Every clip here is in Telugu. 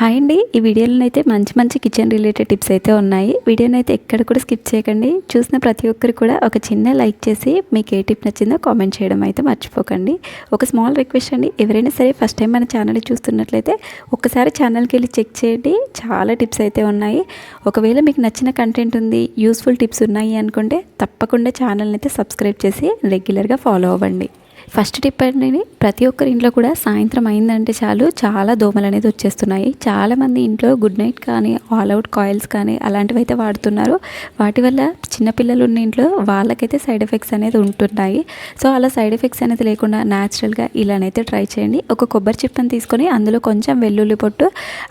హాయ్ అండి. ఈ వీడియోలో అయితే మంచి మంచి కిచెన్ రిలేటెడ్ టిప్స్ అయితే ఉన్నాయి. వీడియోని అయితే ఎక్కడ కూడా స్కిప్ చేయకండి. చూసిన ప్రతి ఒక్కరు కూడా ఒక చిన్న లైక్ చేసి మీకు ఏ టిప్ నచ్చిందో కామెంట్ చేయడం అయితే మర్చిపోకండి. ఒక స్మాల్ రిక్వెస్ట్ అండి. ఎవరైనా సరే ఫస్ట్ టైం మన ఛానల్ చూస్తున్నట్లయితే ఒక్కసారి ఛానల్కి వెళ్ళి చెక్ చేయండి. చాలా టిప్స్ అయితే ఉన్నాయి. ఒకవేళ మీకు నచ్చిన కంటెంట్ ఉంది యూస్ఫుల్ టిప్స్ ఉన్నాయి అనుకుంటే తప్పకుండా ఛానల్ని అయితే సబ్స్క్రైబ్ చేసి రెగ్యులర్గా ఫాలో అవ్వండి. ఫస్ట్ టిప్ అనేది ప్రతి ఒక్కరి ఇంట్లో కూడా సాయంత్రం అయిందంటే చాలు చాలా దోమలు అనేది వచ్చేస్తున్నాయి. చాలామంది ఇంట్లో గుడ్ నైట్ కానీ ఆల్ అవుట్ కాయిల్స్ కానీ అలాంటివి అయితే వాడుతున్నారు. వాటి వల్ల చిన్నపిల్లలు ఉన్న ఇంట్లో వాళ్ళకైతే సైడ్ ఎఫెక్ట్స్ అనేది ఉంటున్నాయి. సో అలా సైడ్ ఎఫెక్ట్స్ అనేది లేకుండా న్యాచురల్గా ఇలానైతే ట్రై చేయండి. ఒక కొబ్బరి చిప్పని తీసుకొని అందులో కొంచెం వెల్లుల్లి పొట్టు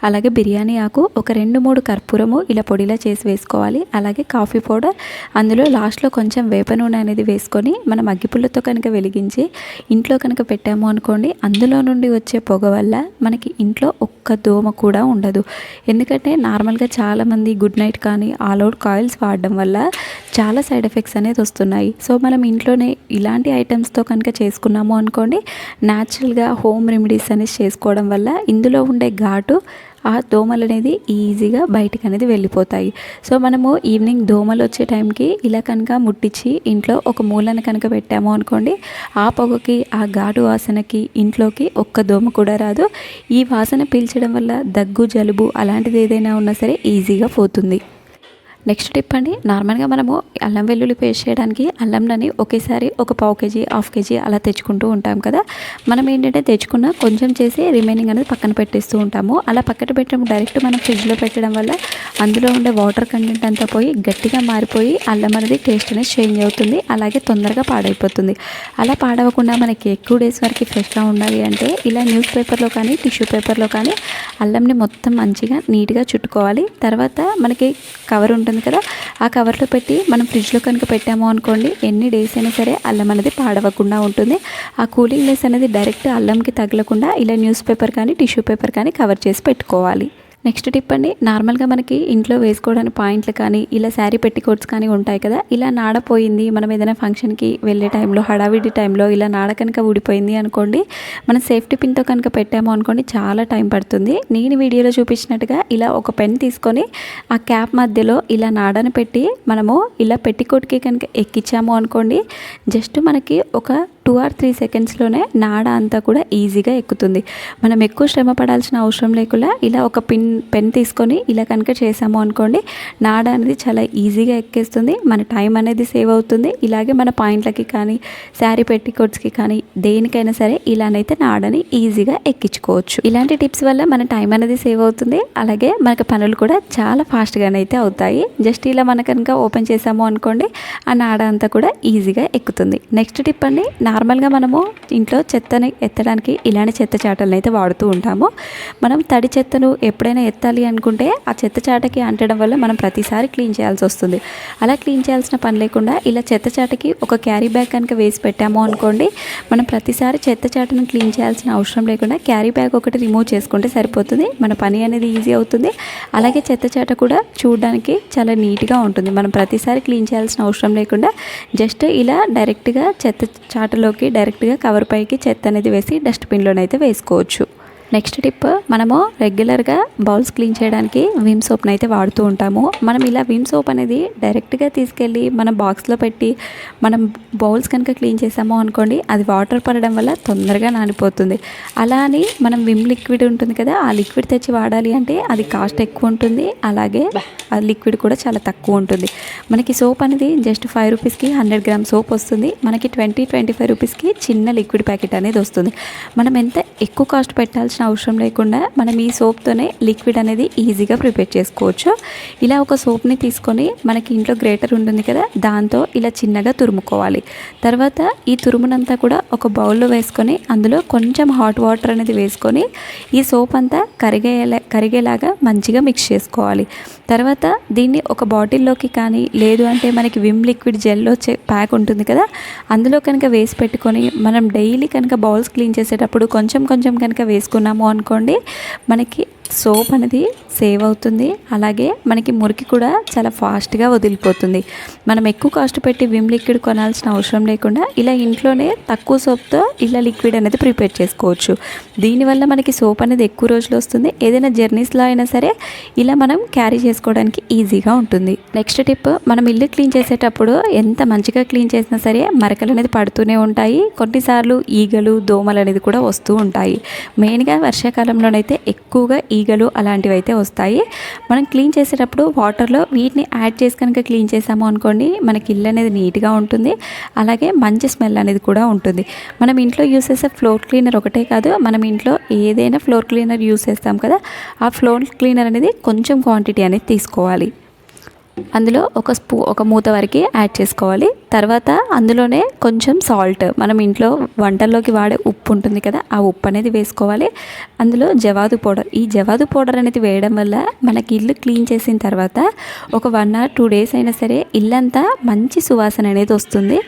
అలాగే బిర్యానీ ఆకు ఒక రెండు మూడు కర్పూరము ఇలా పొడిలా చేసి వేసుకోవాలి. అలాగే కాఫీ పౌడర్ అందులో లాస్ట్లో కొంచెం వేప నూనె అనేది వేసుకొని మనం అగ్గిపుల్లతో కనుక వెలిగించి ఇంట్లో కనుక పెట్టాము అనుకోండి అందులో నుండి వచ్చే పొగ వల్ల మనకి ఇంట్లో ఒక్క దోమ కూడా ఉండదు. ఎందుకంటే నార్మల్గా చాలామంది గుడ్ నైట్ కానీ ఆల్ అవుట్ కాయిల్స్ వాడడం వల్ల చాలా సైడ్ ఎఫెక్ట్స్ అనేది వస్తున్నాయి. సో మనం ఇంట్లోనే ఇలాంటి ఐటమ్స్తో కనుక చేసుకున్నాము అనుకోండి న్యాచురల్గా హోమ్ రెమెడీస్ అనేది చేసుకోవడం వల్ల ఇందులో ఉండే ఘాటు ఆ దోమలు అనేది ఈజీగా బయటకు అనేది వెళ్ళిపోతాయి. సో మనము ఈవినింగ్ దోమలు వచ్చే టైంకి ఇలా కనుక ముట్టించి ఇంట్లో ఒక మూలన కనుక పెట్టాము అనుకోండి ఆ పొగకి ఆ ఘాటు వాసనకి ఇంట్లోకి ఒక్క దోమ కూడా రాదు. ఈ వాసన పీల్చడం వల్ల దగ్గు జలుబు అలాంటిది ఏదైనా ఉన్నా సరే ఈజీగా పోతుంది. నెక్స్ట్ టిప్ అండి నార్మల్గా మనము అల్లం వెల్లుల్లి పేస్ట్ చేయడానికి అల్లంని ఒకేసారి ఒక పావు కేజీ హాఫ్ కేజీ అలా తెచ్చుకుంటూ ఉంటాం కదా. మనం ఏంటంటే తెచ్చుకున్న కొంచెం చేసి రిమైనింగ్ అనేది పక్కన పెట్టేస్తూ ఉంటాము. అలా పక్కన పెట్టడం డైరెక్ట్ మనం ఫ్రిడ్జ్లో పెట్టడం వల్ల అందులో ఉండే వాటర్ కంటెంట్ అంతా పోయి గట్టిగా మారిపోయి అల్లం అనేది టేస్ట్ అనేది చేంజ్ అవుతుంది అలాగే తొందరగా పాడైపోతుంది. అలా పాడవకుండా మనకి ఎక్కువ డేస్ వరకు ఫ్రెష్గా ఉండాలి అంటే ఇలా న్యూస్ పేపర్లో కానీ టిష్యూ పేపర్లో కానీ అల్లంని మొత్తం మంచిగా నీట్గా చుట్టుకోవాలి. తర్వాత మనకి కవర్ ఉంటుంది కదా ఆ కవర్లో పెట్టి మనం ఫ్రిడ్జ్లో కనుక పెట్టాము అనుకోండి ఎన్ని డేస్ అయినా సరే అల్లం అనేది పాడవకుండా ఉంటుంది. ఆ కూలింగ్ లెస్ అనేది డైరెక్ట్ అల్లంకి తగలకుండా ఇలా న్యూస్ పేపర్ కానీ టిష్యూ పేపర్ కానీ కవర్ చేసి పెట్టుకోవాలి. నెక్స్ట్ టిప్ అండి నార్మల్గా మనకి ఇంట్లో వేసుకోవడానికి పాయింట్లు కానీ ఇలా శారీ పెట్టికోట్స్ కానీ ఉంటాయి కదా ఇలా నాడపోయింది మనం ఏదైనా ఫంక్షన్కి వెళ్ళే టైంలో హడావిడి టైంలో ఇలా నాడ కనుక ఊడిపోయింది అనుకోండి మనం సేఫ్టీ పిన్తో కనుక పెట్టాము అనుకోండి చాలా టైం పడుతుంది. నేను వీడియోలో చూపించినట్టుగా ఇలా ఒక పెన్ తీసుకొని ఆ క్యాప్ మధ్యలో ఇలా నాడను పెట్టి మనము ఇలా పెట్టికోట్కి కనుక ఎక్కించాము అనుకోండి జస్ట్ మనకి ఒక టూ ఆర్ త్రీ సెకండ్స్లోనే నాడ అంతా కూడా ఈజీగా ఎక్కుతుంది. మనం ఎక్కువ శ్రమ పడాల్సిన అవసరం లేకుండా ఇలా ఒక పిన్ పెన్ తీసుకొని ఇలా కనుక చేసాము అనుకోండి నాడ అనేది చాలా ఈజీగా ఎక్కేస్తుంది. మన టైం అనేది సేవ్ అవుతుంది. ఇలాగే మన పాయింట్లకి కానీ శారీ పెట్టికోట్స్కి కానీ దేనికైనా సరే ఇలానైతే నాడని ఈజీగా ఎక్కించుకోవచ్చు. ఇలాంటి టిప్స్ వల్ల మన టైం అనేది సేవ్ అవుతుంది. అలాగే మనకి పనులు కూడా చాలా ఫాస్ట్గానైతే అవుతాయి. జస్ట్ ఇలా మన కనుక ఓపెన్ చేసాము అనుకోండి ఆ నాడ అంతా కూడా ఈజీగా ఎక్కుతుంది. నెక్స్ట్ టిప్ అండి నార్మల్గా మనము ఇంట్లో చెత్తని ఎత్తడానికి ఇలాంటి చెత్త చాటలను అయితే వాడుతూ ఉంటాము. మనం తడి చెత్తను ఎప్పుడైనా ఎత్తాలి అనుకుంటే ఆ చెత్త చాటకి అంటడం వల్ల మనం ప్రతిసారి క్లీన్ చేయాల్సి వస్తుంది. అలా క్లీన్ చేయాల్సిన పని లేకుండా ఇలా చెత్త చాటకి ఒక క్యారీ బ్యాగ్ కనుక వేసి పెట్టాము అనుకోండి మనం ప్రతిసారి చెత్త చాటను క్లీన్ చేయాల్సిన అవసరం లేకుండా క్యారీ బ్యాగ్ ఒకటి రిమూవ్ చేసుకుంటే సరిపోతుంది. మన పని అనేది ఈజీ అవుతుంది. అలాగే చెత్త చాట కూడా చూడడానికి చాలా నీట్గా ఉంటుంది. మనం ప్రతిసారి క్లీన్ చేయాల్సిన అవసరం లేకుండా జస్ట్ ఇలా డైరెక్ట్గా చెత్త చాటలో డస్ట్బిన్లోకి డైరెక్ట్గా కవర్ పైకి చెత్త అనేది వేసి డస్ట్బిన్లోనైతే వేసుకోవచ్చు. నెక్స్ట్ టిప్ మనము రెగ్యులర్గా బౌల్స్ క్లీన్ చేయడానికి విమ్ సోప్ని అయితే వాడుతూ ఉంటాము. మనం ఇలా విమ్ సోప్ అనేది డైరెక్ట్గా తీసుకెళ్ళి మనం బాక్స్లో పెట్టి మనం బౌల్స్ కనుక క్లీన్ చేసాము అనుకోండి అది వాటర్ పడడం వల్ల తొందరగా నానిపోతుంది. అలా అని మనం విమ్ లిక్విడ్ ఉంటుంది కదా ఆ లిక్విడ్ తెచ్చి వాడాలి అంటే అది కాస్ట్ ఎక్కువ ఉంటుంది. అలాగే ఆ లిక్విడ్ కూడా చాలా తక్కువ ఉంటుంది. మనకి సోప్ అనేది జస్ట్ ఫైవ్ రూపీస్కి హండ్రెడ్ గ్రామ్ సోప్ వస్తుంది. మనకి ట్వంటీ ట్వంటీ ఫైవ్ రూపీస్కి చిన్న లిక్విడ్ ప్యాకెట్ అనేది వస్తుంది. మనం ఎంత ఎక్కువ కాస్ట్ పెట్టాల్సిన అవసరం లేకుండా మనం ఈ సోప్తోనే లిక్విడ్ అనేది ఈజీగా ప్రిపేర్ చేసుకోవచ్చు. ఇలా ఒక సోప్ని తీసుకొని మనకి ఇంట్లో గ్రేటర్ ఉంటుంది కదా దాంతో ఇలా చిన్నగా తురుముకోవాలి. తర్వాత ఈ తురుమునంతా కూడా ఒక బౌల్లో వేసుకొని అందులో కొంచెం హాట్ వాటర్ అనేది వేసుకొని ఈ సోప్ అంతా కరిగేలా కరిగేలాగా మంచిగా మిక్స్ చేసుకోవాలి. తర్వాత దీన్ని ఒక బాటిల్లోకి కానీ లేదు అంటే మనకి విమ్ లిక్విడ్ జెల్లో వచ్చే ప్యాక్ ఉంటుంది కదా అందులో కనుక వేసి పెట్టుకొని మనం డైలీ కనుక బౌల్స్ క్లీన్ చేసేటప్పుడు కొంచెం కొంచెం కనుక వేసుకున్నాము అనుకోండి మనకి సోప్ అనేది సేవ్ అవుతుంది. అలాగే మనకి మురికి కూడా చాలా ఫాస్ట్గా వదిలిపోతుంది. మనం ఎక్కువ కాస్ట్ పెట్టి విమ్ లిక్విడ్ కొనాల్సిన అవసరం లేకుండా ఇలా ఇంట్లోనే తక్కువ సోప్తో ఇలా లిక్విడ్ అనేది ప్రిపేర్ చేసుకోవచ్చు. దీనివల్ల మనకి సోప్ అనేది ఎక్కువ రోజులు వస్తుంది. ఏదైనా జర్నీస్లో అయినా సరే ఇలా మనం క్యారీ చేసుకోవడానికి ఈజీగా ఉంటుంది. నెక్స్ట్ టిప్ మనం ఇల్లు క్లీన్ చేసేటప్పుడు ఎంత మంచిగా క్లీన్ చేసినా సరే మరకలు అనేది పడుతూనే ఉంటాయి. కొన్నిసార్లు ఈగలు దోమలు అనేది కూడా వస్తూ ఉంటాయి. మెయిన్గా వర్షాకాలంలోనైతే ఎక్కువగా ఈ ఈగలు అలాంటివి అయితే వస్తాయి. మనం క్లీన్ చేసేటప్పుడు వాటర్లో వీటిని యాడ్ చేసి కనుక క్లీన్ చేసాము అనుకోండి మనకి ఇల్లు అనేది నీట్గా ఉంటుంది. అలాగే మంచి స్మెల్ అనేది కూడా ఉంటుంది. మనం ఇంట్లో యూస్ చేసే ఫ్లోర్ క్లీనర్ ఒకటే కాదు మనం ఇంట్లో ఏదైనా ఫ్లోర్ క్లీనర్ యూస్ చేస్తాం కదా ఆ ఫ్లోర్ క్లీనర్ అనేది కొంచెం క్వాంటిటీ అనేది తీసుకోవాలి. అందులో ఒక స్పూ ఒక మూత వరకు యాడ్ చేసుకోవాలి. తర్వాత అందులోనే కొంచెం సాల్ట్. మనం ఇంట్లో వంటల్లోకి వాడే ఉప్పు ఉంటుంది కదా ఆ ఉప్పు అనేది వేసుకోవాలి. అందులో జవాదు పౌడర్. ఈ జవాదు పౌడర్ అనేది వేయడం వల్ల మనకి ఇల్లు క్లీన్ చేసిన తర్వాత ఒక వన్ ఆర్ టూ డేస్ అయినా సరే ఇల్లంతా మంచి సువాసన అనేది వస్తుంది.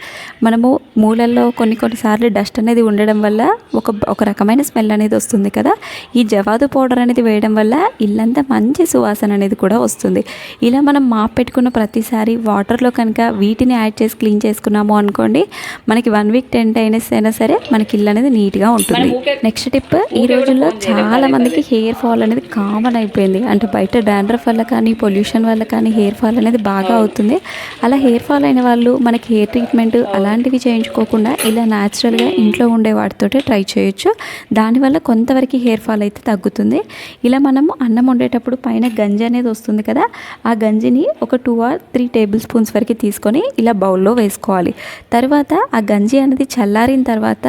మనము మూలల్లో కొన్ని కొన్నిసార్లు డస్ట్ అనేది ఉండడం వల్ల ఒక ఒక రకమైన స్మెల్ అనేది వస్తుంది కదా. ఈ జవాదు పౌడర్ అనేది వేయడం వల్ల ఇల్లంతా మంచి సువాసన అనేది కూడా వస్తుంది. ఇలా మనం మాప్ పెట్టుకున్న ప్రతిసారి వాటర్లో కనుక వీటిని యాడ్ చేసి క్లీన్ చేసుకున్నాము అనుకోండి మనకి వన్ వీక్ టెన్ డేస్ అయినా సరే మనకి ఇల్లు అనేది నీట్గా ఉంటుంది. నెక్స్ట్ టిప్ ఈ రోజుల్లో చాలా మందికి హెయిర్ ఫాల్ అనేది కామన్ అయిపోయింది. అంటే బయట డాండ్రఫ్ వల్ల కానీ పొల్యూషన్ వల్ల కానీ హెయిర్ ఫాల్ అనేది బాగా అవుతుంది. అలా హెయిర్ ఫాల్ అయిన వాళ్ళు మనకి హెయిర్ ట్రీట్మెంట్ అలాంటివి చేయించుకోకుండా ఇలా న్యాచురల్గా ఇంట్లో ఉండే వాటితోటే ట్రై చేయొచ్చు. దానివల్ల కొంతవరకు హెయిర్ ఫాల్ అయితే తగ్గుతుంది. ఇలా మనం అన్నం వండేటప్పుడు పైన గంజి అనేది వస్తుంది కదా ఆ గంజిని ఒక two or three tablespoons వరకు తీసుకొని ఇలా బౌల్లో వేసుకోవాలి. తర్వాత ఆ గంజి అనేది చల్లారిన తర్వాత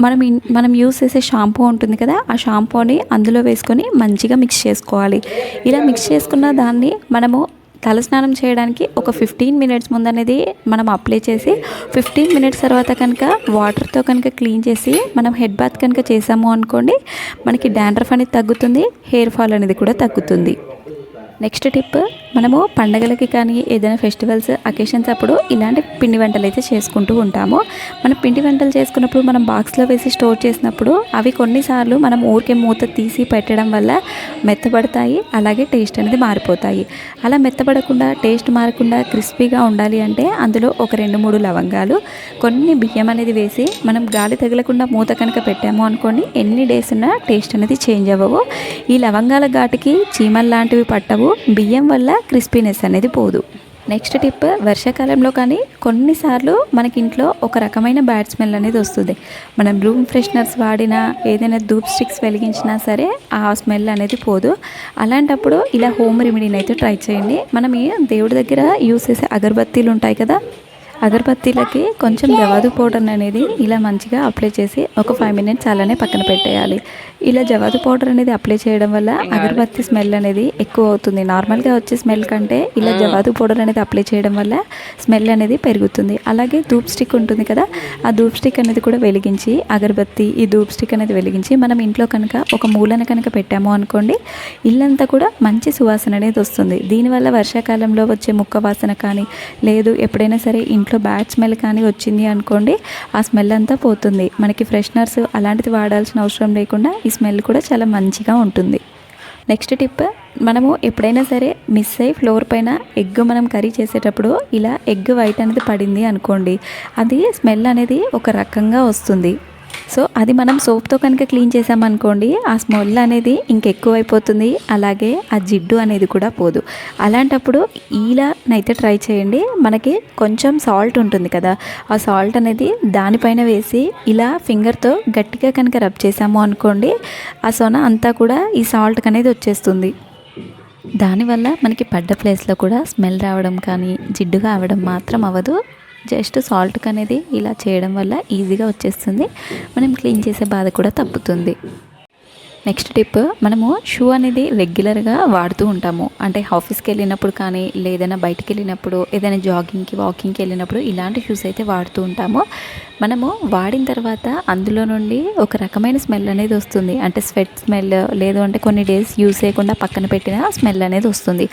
మనం ఇన్- మనం యూస్ చేసే షాంపూ ఉంటుంది కదా ఆ షాంపూని అందులో వేసుకొని మంచిగా మిక్స్ చేసుకోవాలి. ఇలా మిక్స్ చేసుకున్న దాన్ని మనము తలస్నానం చేయడానికి ఒక ఫిఫ్టీన్ మినిట్స్ ముందు అనేది మనం అప్లై చేసి ఫిఫ్టీన్ మినిట్స్ తర్వాత కనుక వాటర్తో కనుక క్లీన్ చేసి మనం హెడ్ బాత్ కనుక చేసాము అనుకోండి మనకి డాండ్రఫ్ అనేది తగ్గుతుంది హెయిర్ ఫాల్ అనేది కూడా తగ్గుతుంది. నెక్స్ట్ టిప్ మనము పండగలకి కానీ ఏదైనా ఫెస్టివల్స్ అకేషన్స్ అప్పుడు ఇలాంటి పిండి వంటలు అయితే చేసుకుంటూ ఉంటాము. మనం పిండి వంటలు చేసుకున్నప్పుడు మనం బాక్స్లో వేసి స్టోర్ చేసినప్పుడు అవి కొన్నిసార్లు మనం ఊరికే మూత తీసి పెట్టడం వల్ల మెత్తబడతాయి అలాగే టేస్ట్ అనేది మారిపోతాయి. అలా మెత్తబడకుండా టేస్ట్ మారకుండా క్రిస్పీగా ఉండాలి అంటే అందులో ఒక రెండు మూడు లవంగాలు కొన్ని బియ్యం అనేది వేసి మనం గాలి తగలకుండా మూత కనుక పెట్టాము అనుకోండి ఎన్ని డేస్ ఉన్నా టేస్ట్ అనేది చేంజ్ అవ్వవు. ఈ లవంగాల ఘాటుకి చీమల్ లాంటివి పట్టవు బియ్యం వల్ల క్రిస్పీనెస్ అనేది పోదు. నెక్స్ట్ టిప్ వర్షాకాలంలో కానీ కొన్నిసార్లు మనకి ఇంట్లో ఒక రకమైన బ్యాడ్ స్మెల్ అనేది వస్తుంది. మనం రూమ్ ఫ్రెషనర్స్ వాడినా ఏదైనా ధూప్ స్టిక్స్ వెలిగించినా సరే ఆ స్మెల్ అనేది పోదు. అలాంటప్పుడు ఇలా హోమ్ రెమెడీని అయితే ట్రై చేయండి. మనం దేవుడి దగ్గర యూస్ చేసే అగరబత్తీలు ఉంటాయి కదా అగరబత్తీలకి కొంచెం జవాదు పౌడర్ అనేది ఇలా మంచిగా అప్లై చేసి ఒక ఫైవ్ మినిట్స్ అలానే పక్కన పెట్టేయాలి. ఇలా జవాదు పౌడర్ అనేది అప్లై చేయడం వల్ల అగరబత్తి స్మెల్ అనేది ఎక్కువ అవుతుంది. నార్మల్గా వచ్చే స్మెల్ కంటే ఇలా జవాదు పౌడర్ అనేది అప్లై చేయడం వల్ల స్మెల్ అనేది పెరుగుతుంది. అలాగే ధూప్ స్టిక్ ఉంటుంది కదా ఆ ధూప్ స్టిక్ అనేది కూడా వెలిగించి అగరబత్తి ఈ ధూప్ స్టిక్ అనేది వెలిగించి మనం ఇంట్లో కనుక ఒక మూలన కనుక పెట్టాము అనుకోండి ఇల్లంతా కూడా మంచి సువాసన అనేది వస్తుంది. దీనివల్ల వర్షాకాలంలో వచ్చే ముక్క వాసన కానీ లేదు ఎప్పుడైనా సరే ఇంట్లో బ్యాడ్ స్మెల్ కానీ వచ్చింది అనుకోండి ఆ స్మెల్ అంతా పోతుంది. మనకి ఫ్రెషనర్స్ అలాంటిది వాడాల్సిన అవసరం లేకుండా ఈ స్మెల్ కూడా చాలా మంచిగా ఉంటుంది. నెక్స్ట్ టిప్ మనము ఎప్పుడైనా సరే మిస్ అయ్యి ఫ్లోర్ పైన ఎగ్ మనం కర్రీ చేసేటప్పుడు ఇలా ఎగ్ వైట్ అనేది పడింది అనుకోండి అది స్మెల్ అనేది ఒక రకంగా వస్తుంది. సో అది మనం సోప్తో కనుక క్లీన్ చేసామనుకోండి ఆ స్మెల్ అనేది ఇంకెక్కువైపోతుంది. అలాగే ఆ జిడ్డు అనేది కూడా పోదు. అలాంటప్పుడు ఈలానైతే ట్రై చేయండి. మనకి కొంచెం సాల్ట్ ఉంటుంది కదా ఆ సాల్ట్ అనేది దానిపైన వేసి ఇలా ఫింగర్తో గట్టిగా కనుక రబ్ చేసాము అనుకోండి ఆ సొన అంతా కూడా ఈ సాల్ట్ అనేది వచ్చేస్తుంది. దానివల్ల మనకి పడ్డ ప్లేస్లో కూడా స్మెల్ రావడం కానీ జిడ్డుగా అవడం మాత్రం అవ్వదు జస్ట్ సాల్ట్ అనేది ఇలా చేయడం వల్ల ఈజీగా వచ్చేస్తుంది. మనం క్లీన్ చేసే బాధ కూడా తప్పుతుంది. నెక్స్ట్ టిప్ మనము షూ అనేది రెగ్యులర్గా వాడుతూ ఉంటాము. అంటే ఆఫీస్కి వెళ్ళినప్పుడు కానీ లేదైనా బయటికి వెళ్ళినప్పుడు ఏదైనా జాగింగ్కి వాకింగ్కి వెళ్ళినప్పుడు ఇలాంటి షూస్ అయితే వాడుతూ ఉంటాము. మనము వాడిన తర్వాత అందులో నుండి ఒక రకమైన స్మెల్ అనేది వస్తుంది. అంటే స్వెట్ స్మెల్ లేదు అంటే కొన్ని డేస్ యూస్ చేయకుండా పక్కన పెట్టిన స్మెల్ అనేది వస్తుంది.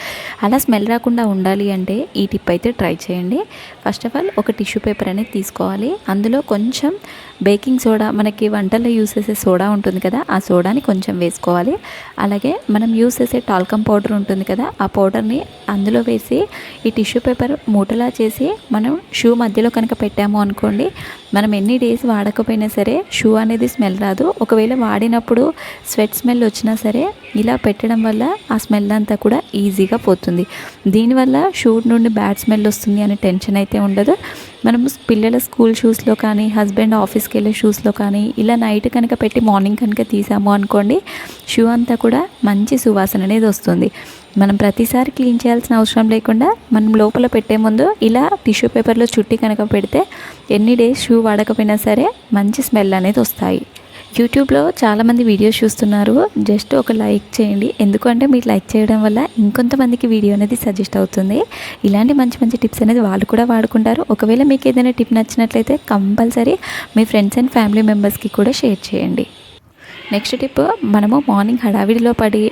అలా స్మెల్ రాకుండా ఉండాలి అంటే ఈ టిప్ అయితే ట్రై చేయండి. ఫస్ట్ ఆఫ్ ఆల్ ఒక టిష్యూ పేపర్ అనేది తీసుకోవాలి. అందులో కొంచెం బేకింగ్ సోడా మనకి వంటల్లో యూస్ చేసే సోడా ఉంటుంది కదా ఆ సోడాని కొంచెం కొంచెం వేసుకోవాలి. అలాగే మనం యూస్ చేసే టాల్కమ్ పౌడర్ ఉంటుంది కదా ఆ పౌడర్ని అందులో వేసి ఈ టిష్యూ పేపర్ మూటలా చేసి మనం షూ మధ్యలో కనుక పెట్టాము అనుకోండి మనం ఎన్ని డేస్ వాడకపోయినా సరే షూ అనేది స్మెల్ రాదు. ఒకవేళ వాడినప్పుడు స్వెట్ స్మెల్ వచ్చినా సరే ఇలా పెట్టడం వల్ల ఆ స్మెల్ అంతా కూడా ఈజీగా పోతుంది. దీనివల్ల షూ నుండి బ్యాడ్ స్మెల్ వస్తుంది అనే టెన్షన్ అయితే ఉండదు. మనం పిల్లల స్కూల్ షూస్లో కానీ హస్బెండ్ ఆఫీస్కి వెళ్ళే షూస్లో కానీ ఇలా నైట్ కనుక పెట్టి మార్నింగ్ కనుక తీసాము అనుకోండి షూ అంతా కూడా మంచి సువాసన అనేది వస్తుంది. మనం ప్రతిసారి క్లీన్ చేయాల్సిన అవసరం లేకుండా మనం లోపల పెట్టే ముందు ఇలా టిష్యూ పేపర్లో చుట్టి కనుక పెడితే ఎన్ని డేస్ షూ వాడకపోయినా సరే మంచి స్మెల్ అనేది వస్తాయి. యూట్యూబ్లో చాలామంది వీడియోస్ చూస్తున్నారు. జస్ట్ ఒక లైక్ చేయండి. ఎందుకంటే మీరు లైక్ చేయడం వల్ల ఇంకొంతమందికి వీడియో అనేది సజెస్ట్ అవుతుంది. ఇలాంటి మంచి మంచి టిప్స్ అనేది వాళ్ళు కూడా వాడుకుంటారు. ఒకవేళ మీకు ఏదైనా టిప్ నచ్చినట్లయితే కంపల్సరీ మీ ఫ్రెండ్స్ అండ్ ఫ్యామిలీ మెంబర్స్కి కూడా షేర్ చేయండి. నెక్స్ట్ టిప్ మనము మార్నింగ్ హడావిడిలో పడి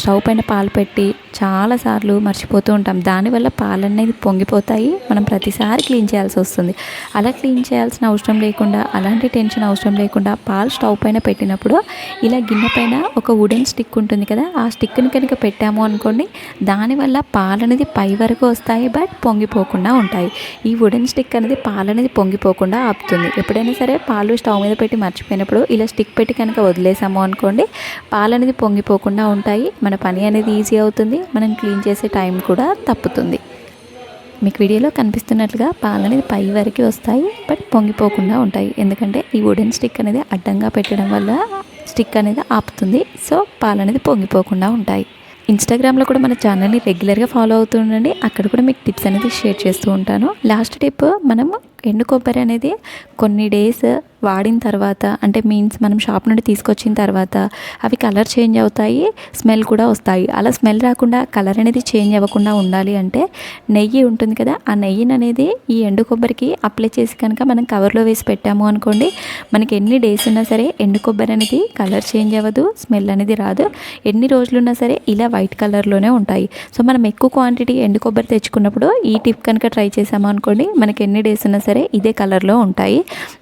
స్టవ్ పైన పాలు పెట్టి చాలాసార్లు మర్చిపోతూ ఉంటాం. దానివల్ల పాలు అనేది పొంగిపోతాయి. మనం ప్రతిసారి క్లీన్ చేయాల్సి వస్తుంది. అలా క్లీన్ చేయాల్సిన అవసరం లేకుండా అలాంటి టెన్షన్ అవసరం లేకుండా పాలు స్టవ్ పైన పెట్టినప్పుడు ఇలా గిన్నె పైన ఒక వుడెన్ స్టిక్ ఉంటుంది కదా ఆ స్టిక్ని కనుక పెట్టాము అనుకోండి దానివల్ల పాలు అనేది పై వరకు వస్తాయి బట్ పొంగిపోకుండా ఉంటాయి. ఈ వుడెన్ స్టిక్ అనేది పాలు అనేది పొంగిపోకుండా ఆపుతుంది. ఎప్పుడైనా సరే పాలు స్టవ్ మీద పెట్టి మర్చిపోయినప్పుడు ఇలా స్టిక్ పెట్టి కనుక వదిలేసాము అనుకోండి పాలు అనేది పొంగిపోకుండా ఉంటాయి. మన పని అనేది ఈజీ అవుతుంది మనం క్లీన్ చేసే టైం కూడా తప్పుతుంది. మీకు వీడియోలో కనిపిస్తున్నట్లుగా పాలు అనేది పై వరకు వస్తాయి బట్ పొంగిపోకుండా ఉంటాయి. ఎందుకంటే ఈ వుడెన్ స్టిక్ అనేది అడ్డంగా పెట్టడం వల్ల స్టిక్ అనేది ఆపుతుంది సో పాలు అనేది పొంగిపోకుండా ఉంటాయి. ఇన్స్టాగ్రామ్లో కూడా మన ఛానల్ని రెగ్యులర్గా ఫాలో అవుతూ ఉండండి. అక్కడ కూడా మీకు టిప్స్ అనేది షేర్ చేస్తూ ఉంటాను. లాస్ట్ టిప్ మనం ఎండు కొబ్బరి అనేది కొన్ని డేస్ వాడిన తర్వాత అంటే మీన్స్ మనం షాప్ నుండి తీసుకొచ్చిన తర్వాత అవి కలర్ చేంజ్ అవుతాయి స్మెల్ కూడా వస్తాయి. అలా స్మెల్ రాకుండా కలర్ అనేది చేంజ్ అవ్వకుండా ఉండాలి అంటే నెయ్యి ఉంటుంది కదా ఆ నెయ్యిని అనేది ఈ ఎండు కొబ్బరికి అప్లై చేసి కనుక మనం కవర్లో వేసి పెట్టాము అనుకోండి మనకి ఎన్ని డేస్ ఉన్నా సరే ఎండు కొబ్బరి అనేది కలర్ చేంజ్ అవ్వదు స్మెల్ అనేది రాదు. ఎన్ని రోజులున్నా సరే ఇలా వైట్ కలర్లోనే ఉంటాయి. సో మనం ఎక్కువ క్వాంటిటీ ఎండు కొబ్బరి తెచ్చుకున్నప్పుడు ఈ టిప్ కనుక ట్రై చేసాము అనుకోండి మనకి ఎన్ని డేస్ ఉన్నా సరే ఇదే కలర్లో ఉంటాయి.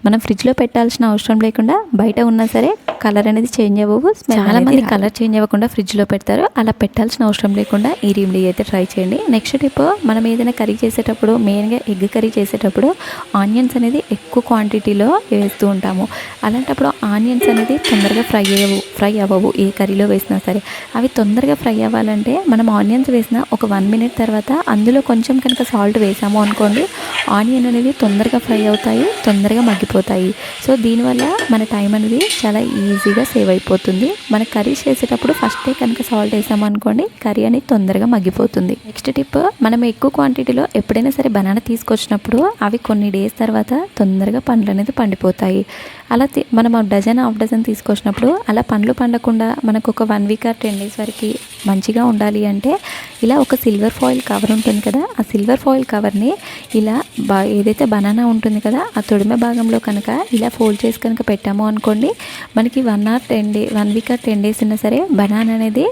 మనం ఫ్రిడ్జ్లో పెట్టి పెట్టాల్సిన అవసరం లేకుండా బయట ఉన్నా సరే కలర్ అనేది చేంజ్ అవ్వవు చాలా మంది కలర్ చేంజ్ అవ్వకుండా ఫ్రిడ్జ్లో పెడతారు. అలా పెట్టాల్సిన అవసరం లేకుండా ఈ రెమెడీ అయితే ట్రై చేయండి. నెక్స్ట్ టిప్ మనం ఏదైనా కర్రీ చేసేటప్పుడు మెయిన్గా ఎగ్ కర్రీ చేసేటప్పుడు ఆనియన్స్ అనేది ఎక్కువ క్వాంటిటీలో వేస్తూ ఉంటాము. అలాంటప్పుడు ఆనియన్స్ అనేది తొందరగా ఫ్రై అవ్వవు ఫ్రై అవ్వవు ఏ కర్రీలో వేసినా సరే. అవి తొందరగా ఫ్రై అవ్వాలంటే మనం ఆనియన్స్ వేసిన ఒక వన్ మినిట్ తర్వాత అందులో కొంచెం కనుక సాల్ట్ వేసాము అనుకోండి ఆనియన్ అనేది తొందరగా ఫ్రై అవుతాయి తొందరగా మగ్గిపోతాయి. సో దీనివల్ల మన టైం అనేది చాలా ఈజీగా సేవ్ అయిపోతుంది. మన కర్రీ చేసేటప్పుడు ఫస్టే కనుక సాల్ట్ వేసాము అనుకోండి కర్రీ అనేది తొందరగా మగ్గిపోతుంది. నెక్స్ట్ టిప్ మనం ఎక్కువ క్వాంటిటీలో ఎప్పుడైనా సరే బనానా తీసుకొచ్చినప్పుడు అవి కొన్ని డేస్ తర్వాత తొందరగా పండ్లు అనేది పండిపోతాయి. అలా మనం డజన్ హాఫ్ డజన్ తీసుకొచ్చినప్పుడు అలా పండ్లు పండకుండా మనకు ఒక one week or ten days వరకు మంచిగా ఉండాలి అంటే ఇలా ఒక సిల్వర్ ఫాయిల్ కవర్ ఉంటుంది కదా ఆ సిల్వర్ ఫాయిల్ కవర్ని ఇలా బా ఏదైతే బనానా ఉంటుంది కదా ఆ తొడిమ భాగంలో కనుక ఇలా ఫోల్డ్ చేసి కనుక పెట్టాము అనుకోండి మనకి one or ten day one week or ten days ఉన్నా సరే బనానా అనేది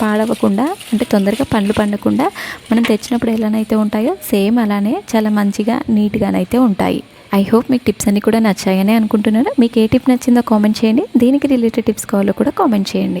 పాడవకుండా అంటే తొందరగా పండ్లు పండకుండా మనం తెచ్చినప్పుడు ఎలానైతే ఉంటాయో సేమ్ అలానే చాలా మంచిగా నీట్గానైతే ఉంటాయి. ఐ హోప్ మీకు టిప్స్ అన్నీ కూడా నచ్చాయని అనుకుంటున్నాను. మీకు ఏ టిప్ నచ్చిందో కామెంట్ చేయండి. దీనికి రిలేటెడ్ టిప్స్ కావాలో కూడా కామెంట్ చేయండి.